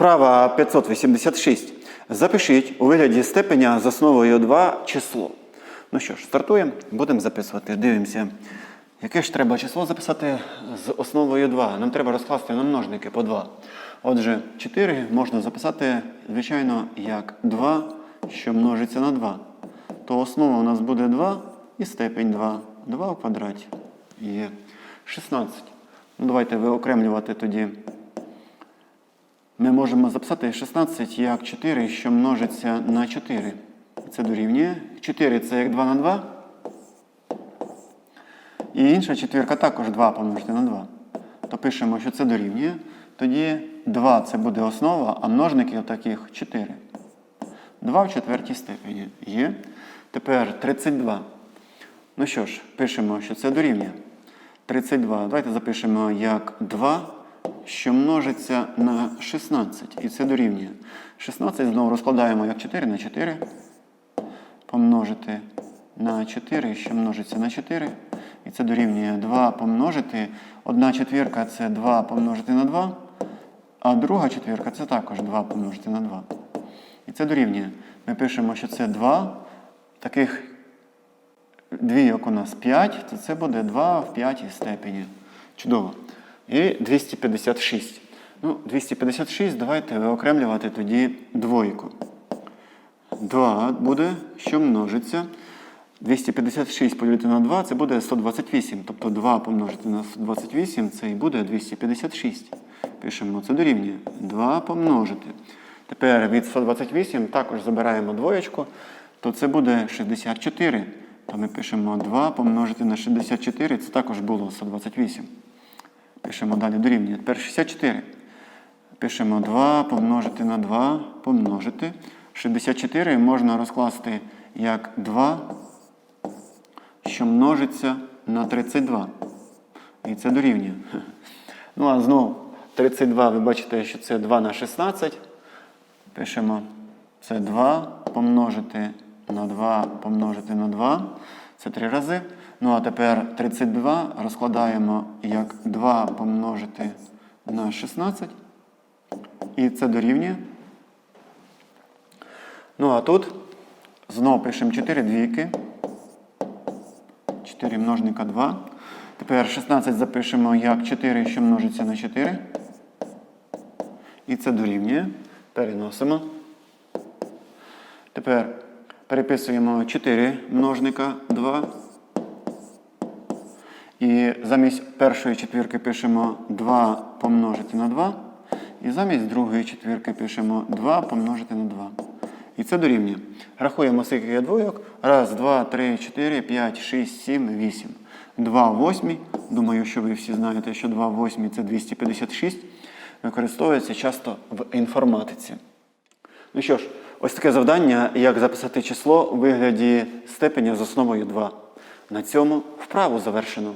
Вправа 586. Запишіть у вигляді степеня з основою 2 число. Ну що ж, стартуємо, будемо записувати. Дивимося. Яке ж треба число записати з основою 2? Нам треба розкласти на множники по 2. Отже, 4 можна записати, звичайно, як 2, що множиться на 2. То основа у нас буде 2 і степень 2. 2 в квадраті є 16. Ну, давайте виокремлювати тоді. Ми можемо записати 16 як 4, що множиться на 4. Це дорівнює. 4 це як 2 на 2. І інша четвірка також 2 помножити на 2. То пишемо, що це дорівнює. Тоді 2 це буде основа, а множників таких 4. 2 в четвертій степені є. Тепер 32. Ну що ж, пишемо, що це дорівнює. 32. Давайте запишемо як 2, що множиться на 16. І це дорівнює. 16 знову розкладаємо як 4 на 4. Помножити на 4, що множиться на 4. І це дорівнює 2 помножити. Одна четвірка це 2 помножити на 2. А друга четвірка це також 2 помножити на 2. І це дорівнює. Ми пишемо, що це 2. Таких двійок у нас 5, то це буде 2 в п'ятій степені. Чудово. І 256. Ну, 256 давайте виокремлювати тоді двойку. 2 буде, що множиться. 256 поділити на 2 це буде 128. Тобто 2 помножити на 128 це і буде 256. Пишемо, це дорівнює. 2 помножити. Тепер від 128 також забираємо двоєчку, то це буде 64. То ми пишемо 2 помножити на 64, це також було 128. Пишемо далі дорівнює. Тепер 64. Пишемо 2 помножити на 2 помножити. 64 можна розкласти як 2, що множиться на 32. І це дорівнює. Ну, а знову 32, ви бачите, що це 2 на 16. Пишемо це 2 помножити на 2 помножити на 2. Це 3 рази. Ну а тепер 32 розкладаємо як 2 помножити на 16. І це дорівнює. Ну а тут знову пишемо 4 двійки. 4 множника 2. Тепер 16 запишемо як 4, що множиться на 4. І це дорівнює. Переносимо. Тепер переписуємо 4 множника 2. І замість першої четвірки пишемо 2 помножити на 2. І замість другої четвірки пишемо 2 помножити на 2. І це дорівнює. Рахуємо, скільки двойок. Раз, два, три, чотири, п'ять, шість, сім, вісім. 2 в восьмій. Думаю, що ви всі знаєте, що 2 в восьмій – це 256. Використовується часто в інформатиці. Ну що ж, ось таке завдання, як записати число у вигляді степеня з основою 2. На цьому вправу завершено.